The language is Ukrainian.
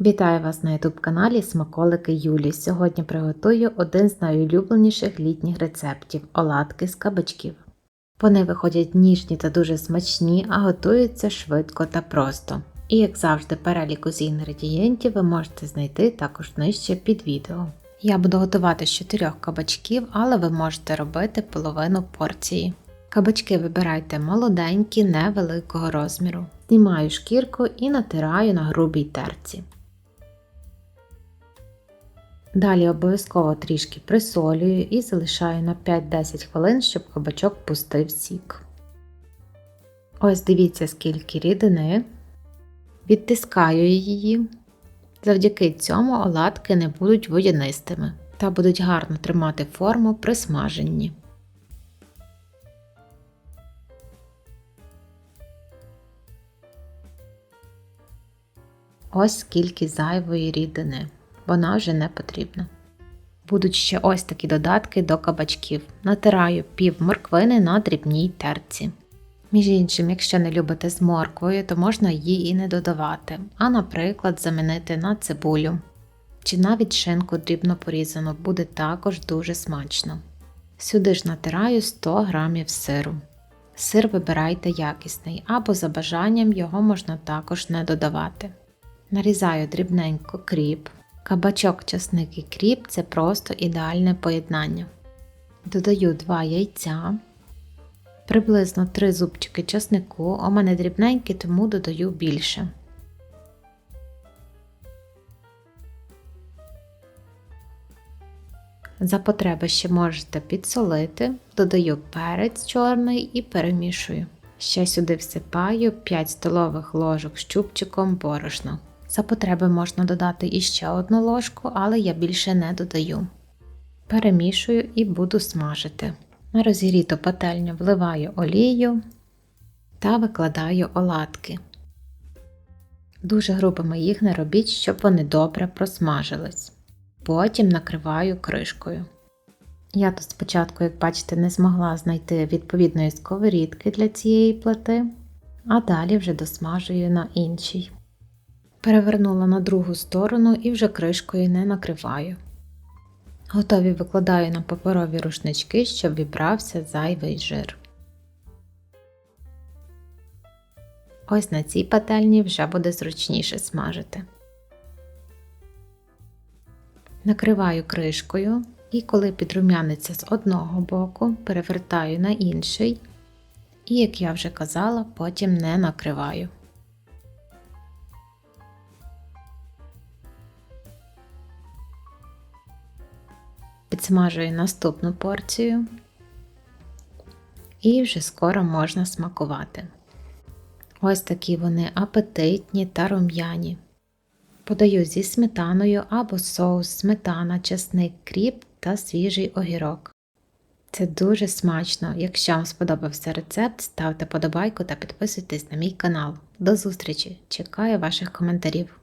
Вітаю вас на YouTube каналі Смаколики Юлі. Сьогодні приготую один з найулюбленіших літніх рецептів оладки з кабачків. Вони виходять ніжні та дуже смачні, а готуються швидко та просто. І як завжди, перелік усіх інгредієнтів ви можете знайти також нижче під відео. Я буду готувати з 4 кабачків, але ви можете робити половину порції. Кабачки вибирайте молоденькі, невеликого розміру. Знімаю шкірку і натираю на грубій терці. Далі обов'язково трішки присолюю і залишаю на 5-10 хвилин, щоб кабачок пустив сік. Ось дивіться, скільки рідини. Відтискаю її. Завдяки цьому оладки не будуть водянистими та будуть гарно тримати форму при смаженні. Ось скільки зайвої рідини вона вже не потрібна. Будуть ще ось такі додатки до кабачків. Натираю пів морквини на дрібній терці. Між іншим, якщо не любите з морквою, то можна її і не додавати, а, наприклад, замінити на цибулю. Чи навіть шинку дрібно порізану буде також дуже смачно. Сюди ж натираю 100 г сиру. Сир вибирайте якісний, або за бажанням його можна також не додавати. Нарізаю дрібненько кріп, Кабачок, часник і кріп це просто ідеальне поєднання. Додаю 2 яйця, приблизно 3 зубчики часнику, у мене дрібненькі, тому додаю більше. За потреби ще можете підсолити, додаю перець чорний і перемішую. Ще сюди всипаю 5 столових ложок з чубчиком борошна. За потреби можна додати іще одну ложку, але я більше не додаю. Перемішую і буду смажити. На розігріту пательню вливаю олію та викладаю оладки. Дуже грубими їх не робіть, щоб вони добре просмажились. Потім накриваю кришкою. Я тут спочатку, як бачите, не змогла знайти відповідної сковорідки для цієї плити, а далі вже досмажую на іншій. Перевернула на другу сторону і вже кришкою не накриваю. Готові викладаю на паперові рушнички, щоб вібрався зайвий жир. Ось на цій пательні вже буде зручніше смажити. Накриваю кришкою і коли підрумяниться з одного боку, перевертаю на інший, і, як я вже казала, потім не накриваю. Підсмажую наступну порцію і вже скоро можна смакувати. Ось такі вони апетитні та рум'яні. Подаю зі сметаною або соус, сметана, чесник, кріп та свіжий огірок. Це дуже смачно. Якщо вам сподобався рецепт, ставте подобайку та підписуйтесь на мій канал. До зустрічі! Чекаю ваших коментарів.